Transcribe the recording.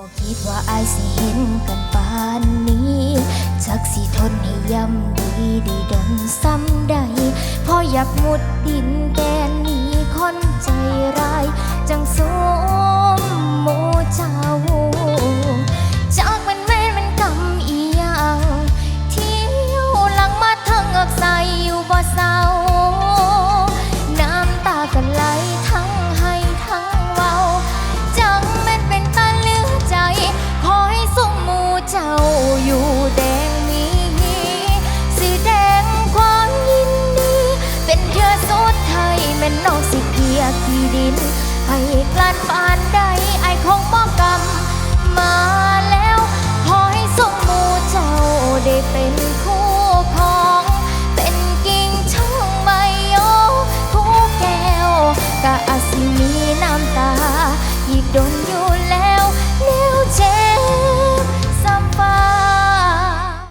บอกคิดว่าอายสิเห็นกันปานนี้จักสิทนให้ย่ำดีได้ดนซ้ำใดพออยากมุดดินแกนนี้คนใจร้าย จังสูมโมเจ้าจากมันแม่มันกำอียางเที่ยวหลังมาทั้งอักใสอยู่บ่สา น้องสิเพียขี้ดิน ให้กลั่นปานใดไอคงบ่กรรมมาแล้ว ขอให้สมมูเจ้าได้เป็น